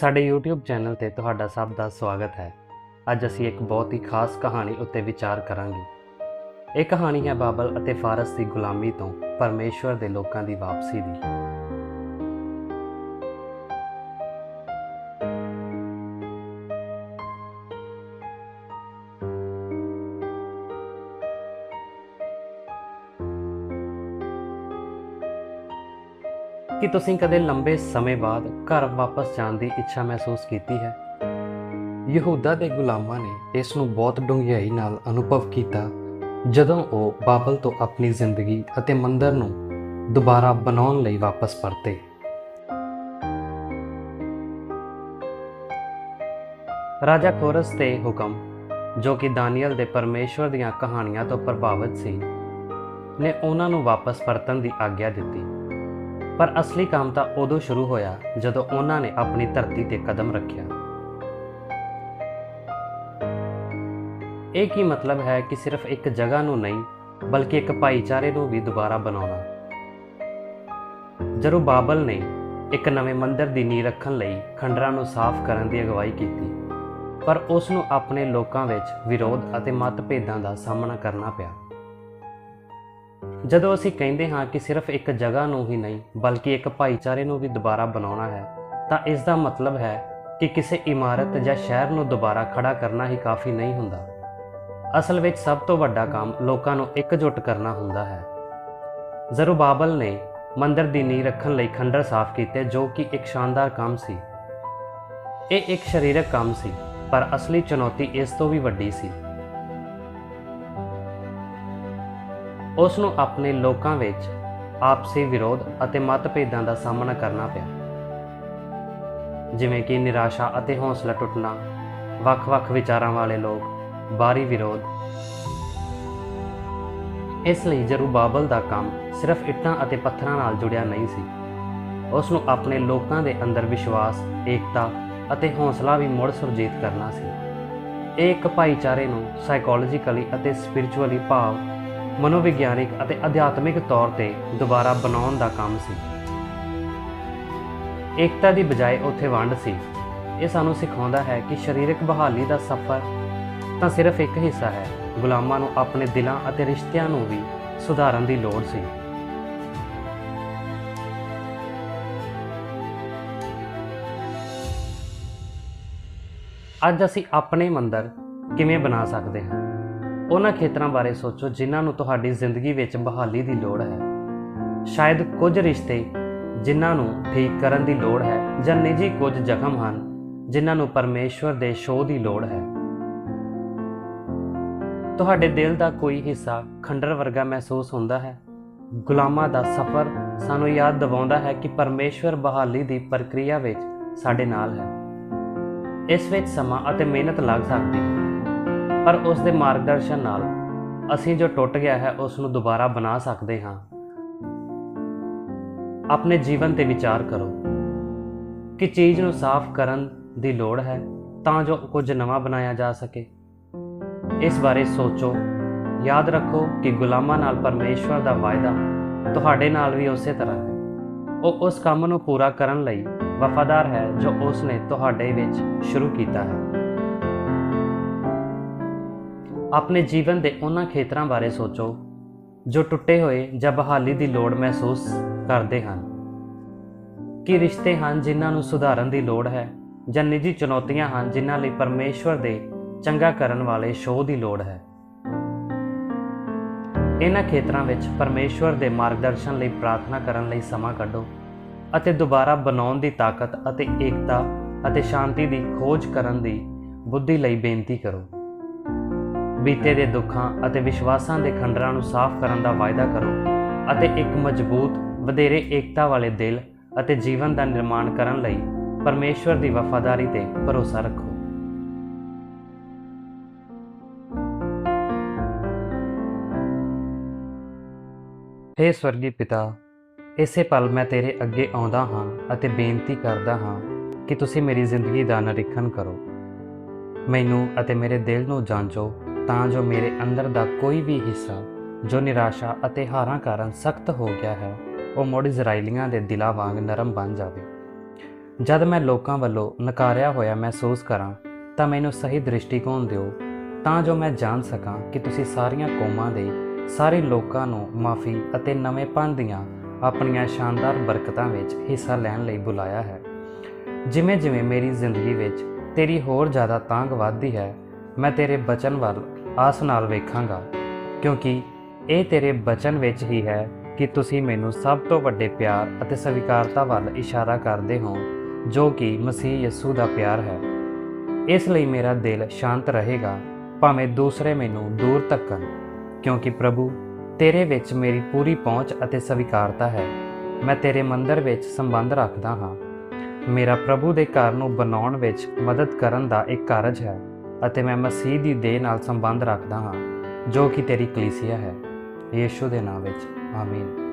ਸਾਡੇ YouTube channel ਤੇ ਤੁਹਾਡਾ ਸਭ ਦਾ ਸਵਾਗਤ ਹੈ। ਅੱਜ ਅਸੀਂ ਇੱਕ ਬਹੁਤ ਹੀ ਖਾਸ ਕਹਾਣੀ ਉੱਤੇ ਵਿਚਾਰ ਕਰਾਂਗੇ। ਇਹ ਕਹਾਣੀ ਹੈ ਬਾਬਲ ਅਤੇ ਫਾਰਸ ਦੀ ਗੁਲਾਮੀ ਤੋਂ ਪਰਮੇਸ਼ਵਰ ਦੇ ਲੋਕਾਂ ਦੀ ਵਾਪਸੀ ਦੀ। ਕਿ ਤੁਸੀਂ ਕਦੇ ਲੰਬੇ ਸਮੇਂ ਬਾਅਦ ਘਰ ਵਾਪਸ ਜਾਣ ਦੀ ਇੱਛਾ ਮਹਿਸੂਸ ਕੀਤੀ ਹੈ? ਯਹੂਦਾ ਦੇ ਗੁਲਾਮਾਂ ਨੇ ਇਸ ਨੂੰ ਬਹੁਤ ਡੂੰਘਾਈ ਨਾਲ ਅਨੁਭਵ ਕੀਤਾ, ਜਦੋਂ ਉਹ ਬਾਬਲ ਤੋਂ ਆਪਣੀ ਜ਼ਿੰਦਗੀ ਅਤੇ ਮੰਦਰ ਨੂੰ ਦੁਬਾਰਾ ਬਣਾਉਣ ਲਈ ਵਾਪਸ ਪਰਤੇ। ਰਾਜਾ ਕੋਰਸ ਦੇ ਹੁਕਮ, ਜੋ ਕਿ ਦਾਨੀਅਲ ਦੇ ਪਰਮੇਸ਼ਵਰ ਦੀਆਂ ਕਹਾਣੀਆਂ ਤੋਂ ਪ੍ਰਭਾਵਿਤ ਸੀ, ਨੇ ਉਹਨਾਂ ਨੂੰ ਵਾਪਸ ਪਰਤਣ ਦੀ ਆਗਿਆ ਦਿੱਤੀ। ਪਰ ਅਸਲੀ ਕੰਮ ਤਾਂ ਉਦੋਂ ਸ਼ੁਰੂ ਹੋਇਆ ਜਦੋਂ ਉਹਨਾਂ ਨੇ ਆਪਣੀ ਧਰਤੀ ਤੇ ਕਦਮ ਰੱਖਿਆ। ਇਹ ਕੀ ਮਤਲਬ ਹੈ ਕਿ ਸਿਰਫ ਇੱਕ ਜਗ੍ਹਾ ਨੂੰ ਨਹੀਂ, ਬਲਕਿ ਇੱਕ ਭਾਈਚਾਰੇ ਨੂੰ ਵੀ ਦੁਬਾਰਾ ਬਣਾਉਣਾ? ਜਦੋਂ ਬਾਬਲ ਨੇ ਇੱਕ ਨਵੇਂ ਮੰਦਰ ਦੀ ਨੀਂਹ ਰੱਖਣ ਲਈ ਖੰਡਰਾਂ ਨੂੰ ਸਾਫ਼ ਕਰਨ ਦੀ ਅਗਵਾਈ ਕੀਤੀ, ਪਰ ਉਸ ਨੂੰ ਆਪਣੇ ਲੋਕਾਂ ਵਿੱਚ ਵਿਰੋਧ ਅਤੇ ਮਤਭੇਦਾਂ ਦਾ ਸਾਹਮਣਾ ਕਰਨਾ ਪਿਆ। ਜਦੋਂ ਅਸੀਂ ਕਹਿੰਦੇ ਹਾਂ ਕਿ ਸਿਰਫ ਇੱਕ ਜਗ੍ਹਾ ਨੂੰ ਹੀ ਨਹੀਂ, ਬਲਕਿ ਇੱਕ ਭਾਈਚਾਰੇ ਨੂੰ ਵੀ ਦੁਬਾਰਾ ਬਣਾਉਣਾ ਹੈ, ਤਾਂ ਇਸ ਦਾ ਮਤਲਬ ਹੈ ਕਿ ਕਿਸੇ ਇਮਾਰਤ ਜਾਂ ਸ਼ਹਿਰ ਨੂੰ ਦੁਬਾਰਾ ਖੜਾ ਕਰਨਾ ਹੀ ਕਾਫੀ ਨਹੀਂ ਹੁੰਦਾ। ਅਸਲ ਵਿੱਚ ਸਭ ਤੋਂ ਵੱਡਾ ਕੰਮ ਲੋਕਾਂ ਨੂੰ ਇਕਜੁੱਟ ਕਰਨਾ ਹੁੰਦਾ ਹੈ। ਜ਼ਰੂਬਾਬਲ ਨੇ ਮੰਦਰ ਦੀ ਨੀਂਹ ਰੱਖਣ ਲਈ ਖੰਡਰ ਸਾਫ਼ ਕੀਤੇ ਜੋ ਕਿ ਇੱਕ ਸ਼ਾਨਦਾਰ ਕੰਮ ਸੀ। ਇਹ ਇੱਕ ਸਰੀਰਕ ਕੰਮ ਸੀ, ਪਰ ਅਸਲੀ ਚੁਣੌਤੀ ਇਸ ਤੋਂ ਵੀ ਵੱਡੀ ਸੀ। ਉਸ ਨੂੰ ਆਪਣੇ ਲੋਕਾਂ ਵਿੱਚ ਆਪਸੀ ਵਿਰੋਧ ਅਤੇ ਮਤਭੇਦਾਂ ਦਾ ਸਾਹਮਣਾ ਕਰਨਾ ਪਿਆ। ਜਿਵੇਂ ਕਿ ਨਿਰਾਸ਼ਾ ਅਤੇ ਹੌਸਲਾ ਟੁੱਟਣਾ, ਵੱਖ-ਵੱਖ ਵਿਚਾਰਾਂ ਵਾਲੇ ਲੋਕ, ਬਾਹਰੀ ਵਿਰੋਧ। ਇਸ ਲਈ ਜ਼ਰੂਬਾਬਲ ਦਾ ਕੰਮ ਸਿਰਫ ਇੱਟਾਂ ਅਤੇ ਪੱਥਰਾਂ ਨਾਲ ਜੁੜਿਆ ਨਹੀਂ ਸੀ। ਉਸ ਨੂੰ ਆਪਣੇ ਲੋਕਾਂ ਦੇ ਅੰਦਰ ਵਿਸ਼ਵਾਸ, ਏਕਤਾ ਅਤੇ ਹੌਸਲਾ ਵੀ ਮੁੜ ਸੁਰਜੀਤ ਕਰਨਾ ਸੀ। ਇਹ ਇੱਕ ਭਾਈਚਾਰੇ ਨੂੰ ਸਾਈਕੋਲੋਜੀਕਲੀ ਅਤੇ ਸਪਿਰਚੁਅਲੀ ਭਾਵ ਮਨੋਵਿਗਿਆਨਿਕ ਅਤੇ ਅਧਿਆਤਮਿਕ ਤੌਰ ਤੇ ਦੁਬਾਰਾ ਬਣਾਉਣ ਦਾ ਕੰਮ ਸੀ। ਏਕਤਾ ਦੀ ਬਜਾਏ ਉੱਥੇ ਵੰਡ ਸੀ। ਇਹ ਸਾਨੂੰ ਸਿਖਾਉਂਦਾ ਹੈ ਕਿ ਸਰੀਰਕ ਬਹਾਲੀ ਦਾ ਸਫ਼ਰ ਤਾਂ ਸਿਰਫ ਇੱਕ ਹਿੱਸਾ ਹੈ, ਗੁਲਾਮਾਂ ਨੂੰ ਆਪਣੇ ਦਿਲਾਂ ਅਤੇ ਰਿਸ਼ਤਿਆਂ ਨੂੰ ਵੀ ਸੁਧਾਰਨ ਦੀ ਲੋੜ ਸੀ। ਅੱਜ ਅਸੀਂ ਆਪਣੇ ਮੰਦਰ ਕਿਵੇਂ ਬਣਾ ਸਕਦੇ ਹਾਂ? ਉਹਨਾਂ ਖੇਤਰਾਂ ਬਾਰੇ ਸੋਚੋ ਜਿਨ੍ਹਾਂ ਨੂੰ ਤੁਹਾਡੀ ਜ਼ਿੰਦਗੀ ਵਿੱਚ ਬਹਾਲੀ ਦੀ ਲੋੜ ਹੈ। ਸ਼ਾਇਦ ਕੁਝ ਰਿਸ਼ਤੇ ਜਿਨ੍ਹਾਂ ਨੂੰ ਠੀਕ ਕਰਨ ਦੀ ਲੋੜ ਹੈ ਜਾਂ ਨਿੱਜੀ ਕੁਝ ਜ਼ਖਮ ਹਨ, ਜਿਨ੍ਹਾਂ ਨੂੰ ਪਰਮੇਸ਼ਵਰ ਦੇ ਸ਼ੋਅ ਦੀ ਲੋੜ ਹੈ। ਤੁਹਾਡੇ ਦਿਲ ਦਾ ਕੋਈ ਹਿੱਸਾ ਖੰਡਰ ਵਰਗਾ ਮਹਿਸੂਸ ਹੁੰਦਾ ਹੈ? ਗੁਲਾਮਾਂ ਦਾ ਸਫ਼ਰ ਸਾਨੂੰ ਯਾਦ ਦਿਵਾਉਂਦਾ ਹੈ ਕਿ ਪਰਮੇਸ਼ਵਰ ਬਹਾਲੀ ਦੀ ਪ੍ਰਕਿਰਿਆ ਵਿੱਚ ਸਾਡੇ ਨਾਲ ਹੈ। ਇਸ ਵਿੱਚ ਸਮਾਂ ਅਤੇ ਮਿਹਨਤ ਲੱਗ ਸਕਦੀ ਹੈ। ਪਰ ਉਸ ਦੇ ਮਾਰਗਦਰਸ਼ਨ ਨਾਲ ਅਸੀਂ ਜੋ ਟੁੱਟ ਗਿਆ ਹੈ, ਉਸ ਨੂੰ ਦੁਬਾਰਾ ਬਣਾ ਸਕਦੇ ਹਾਂ। ਆਪਣੇ ਜੀਵਨ ਤੇ ਵਿਚਾਰ ਕਰੋ ਕਿ ਚੀਜ਼ ਨੂੰ ਸਾਫ਼ ਕਰਨ ਦੀ ਲੋੜ ਹੈ ਤਾਂ ਜੋ ਕੁਝ ਨਵਾਂ ਬਣਾਇਆ ਜਾ ਸਕੇ। ਇਸ ਬਾਰੇ ਸੋਚੋ, ਯਾਦ ਰੱਖੋ ਕਿ ਗੁਲਾਮਾਂ ਨਾਲ ਪਰਮੇਸ਼ਵਰ ਦਾ ਵਾਅਦਾ ਤੁਹਾਡੇ ਨਾਲ ਵੀ ਉਸੇ ਤਰ੍ਹਾਂ ਹੈ। ਉਹ ਉਸ ਕੰਮ ਨੂੰ ਪੂਰਾ ਕਰਨ ਲਈ ਵਫਾਦਾਰ ਹੈ ਜੋ ਉਸ ਨੇ ਤੁਹਾਡੇ ਵਿੱਚ ਸ਼ੁਰੂ ਕੀਤਾ ਹੈ। ਆਪਣੇ ਜੀਵਨ ਦੇ ਉਹਨਾਂ ਖੇਤਰਾਂ ਬਾਰੇ ਸੋਚੋ, ਜੋ ਟੁੱਟੇ ਹੋਏ ਜਾਂ ਬਹਾਲੀ ਦੀ ਲੋੜ ਮਹਿਸੂਸ ਕਰਦੇ ਹਨ। ਕੀ ਰਿਸ਼ਤੇ ਹਨ ਜਿਨ੍ਹਾਂ ਨੂੰ ਸੁਧਾਰਨ ਦੀ ਲੋੜ ਹੈ ਜਾਂ ਨਿੱਜੀ ਚੁਣੌਤੀਆਂ ਹਨ ਜਿਨ੍ਹਾਂ ਲਈ ਪਰਮੇਸ਼ਵਰ ਦੇ ਚੰਗਾ ਕਰਨ ਵਾਲੇ ਸ਼ੋਅ ਦੀ ਲੋੜ ਹੈ? ਇਹਨਾਂ ਖੇਤਰਾਂ ਵਿੱਚ ਪਰਮੇਸ਼ਵਰ ਦੇ ਮਾਰਗਦਰਸ਼ਨ ਲਈ ਪ੍ਰਾਰਥਨਾ ਕਰਨ ਲਈ ਸਮਾਂ ਕੱਢੋ ਅਤੇ ਦੁਬਾਰਾ ਬਣਾਉਣ ਦੀ ਤਾਕਤ ਅਤੇ ਏਕਤਾ ਅਤੇ ਸ਼ਾਂਤੀ ਦੀ ਖੋਜ ਕਰਨ ਦੀ ਬੁੱਧੀ ਲਈ ਬੇਨਤੀ ਕਰੋ। ਬੀਤੇ ਦੇ ਦੁੱਖਾਂ ਅਤੇ ਵਿਸ਼ਵਾਸਾਂ ਦੇ ਖੰਡਰਾਂ ਨੂੰ ਸਾਫ਼ ਕਰਨ ਦਾ ਵਾਅਦਾ ਕਰੋ ਅਤੇ ਇੱਕ ਮਜ਼ਬੂਤ, ਵਧੇਰੇ ਏਕਤਾ ਵਾਲੇ ਦਿਲ ਅਤੇ ਜੀਵਨ ਦਾ ਨਿਰਮਾਣ ਕਰਨ ਲਈ ਪਰਮੇਸ਼ਵਰ ਦੀ ਵਫਾਦਾਰੀ ਤੇ ਭਰੋਸਾ ਰੱਖੋ। हे ਸਵਰਗੀ ਪਿਤਾ, ਇਸੇ ਪਲ ਮੈਂ ਤੇਰੇ ਅੱਗੇ ਆਉਂਦਾ ਹਾਂ ਅਤੇ ਬੇਨਤੀ ਕਰਦਾ ਹਾਂ ਕਿ ਤੁਸੀਂ ਮੇਰੀ ਜ਼ਿੰਦਗੀ ਦਾ ਨਿਰੀਖਣ ਕਰੋ। ਮੈਨੂੰ ਅਤੇ ਮੇਰੇ ਦਿਲ ਨੂੰ ਜਾਂਚੋ ਤਾਂ ਜੋ ਮੇਰੇ ਅੰਦਰ ਦਾ ਕੋਈ ਵੀ ਹਿੱਸਾ, ਜੋ ਨਿਰਾਸ਼ਾ ਅਤੇ ਹਾਰਾਂ ਕਾਰਨ ਸਖਤ ਹੋ ਗਿਆ ਹੈ, ਉਹ ਮੁੜ ਇਜ਼ਰਾਈਲੀਆਂ ਦੇ ਦਿਲਾਂ ਵਾਂਗ ਨਰਮ ਬਣ ਜਾਵੇ। ਜਦ ਮੈਂ ਲੋਕਾਂ ਵੱਲੋਂ ਨਕਾਰਿਆ ਹੋਇਆ ਮਹਿਸੂਸ ਕਰਾਂ, ਤਾਂ ਮੈਨੂੰ ਸਹੀ ਦ੍ਰਿਸ਼ਟੀਕੋਣ ਦਿਓ। ਤਾਂ ਜੋ ਮੈਂ ਜਾਣ ਸਕਾਂ ਕਿ ਤੁਸੀਂ ਸਾਰੀਆਂ ਕੌਮਾਂ ਦੇ, ਸਾਰੇ ਲੋਕਾਂ ਨੂੰ ਮਾਫੀ ਅਤੇ ਨਵੇਂਪਨ ਦੀਆਂ ਆਪਣੀਆਂ ਸ਼ਾਨਦਾਰ ਬਰਕਤਾਂ ਵਿੱਚ ਹਿੱਸਾ ਲੈਣ ਲਈ ਬੁਲਾਇਆ ਹੈ। ਜਿਵੇਂ ਜਿਵੇਂ ਮੇਰੀ ਜ਼ਿੰਦਗੀ ਵਿੱਚ ਤੇਰੀ ਹੋਰ ਜ਼ਿਆਦਾ ਤਾਂਗ ਵੱਧਦੀ ਹੈ, ਮੈਂ ਤੇਰੇ ਬਚਨ ਵੱਲ ਆਸ ਨਾਲ ਵੇਖਾਂਗਾ, ਕਿਉਂਕਿ ਇਹ ਤੇਰੇ ਬਚਨ ਵਿੱਚ ਹੀ ਹੈ ਕਿ ਤੁਸੀਂ ਮੈਨੂੰ ਸਭ ਤੋਂ ਵੱਡੇ ਪਿਆਰ ਅਤੇ ਸਵੀਕਾਰਤਾ ਵੱਲ ਇਸ਼ਾਰਾ ਕਰਦੇ ਹੋ, ਜੋ ਕਿ ਮਸੀਹ ਯਿਸੂ ਦਾ ਪਿਆਰ ਹੈ। ਇਸ ਲਈ ਮੇਰਾ ਦਿਲ ਸ਼ਾਂਤ ਰਹੇਗਾ, ਭਾਵੇਂ ਦੂਸਰੇ ਮੈਨੂੰ ਦੂਰ ਧੱਕਣ, ਕਿਉਂਕਿ ਪ੍ਰਭੂ, ਤੇਰੇ ਵਿੱਚ ਮੇਰੀ ਪੂਰੀ ਪਹੁੰਚ ਅਤੇ ਸਵੀਕਾਰਤਾ ਹੈ। ਮੈਂ ਤੇਰੇ ਮੰਦਰ ਵਿੱਚ ਸੰਬੰਧ ਰੱਖਦਾ ਹਾਂ। ਮੇਰਾ ਪ੍ਰਭੂ ਦੇ ਘਰ ਨੂੰ ਬਣਾਉਣ ਵਿੱਚ ਮਦਦ ਕਰਨ ਦਾ ਇੱਕ ਕਾਰਜ ਹੈ। ਅਤੇ ਮੈਂ ਮਸੀਹ ਦੀ ਦੇਹ ਨਾਲ ਸੰਬੰਧ ਰੱਖਦਾ ਹਾਂ, ਜੋ ਕਿ ਤੇਰੀ ਕਲੀਸਿਆ ਹੈ। ਯੀਸ਼ੂ ਦੇ ਨਾਮ ਵਿੱਚ, ਆਮੀਨ।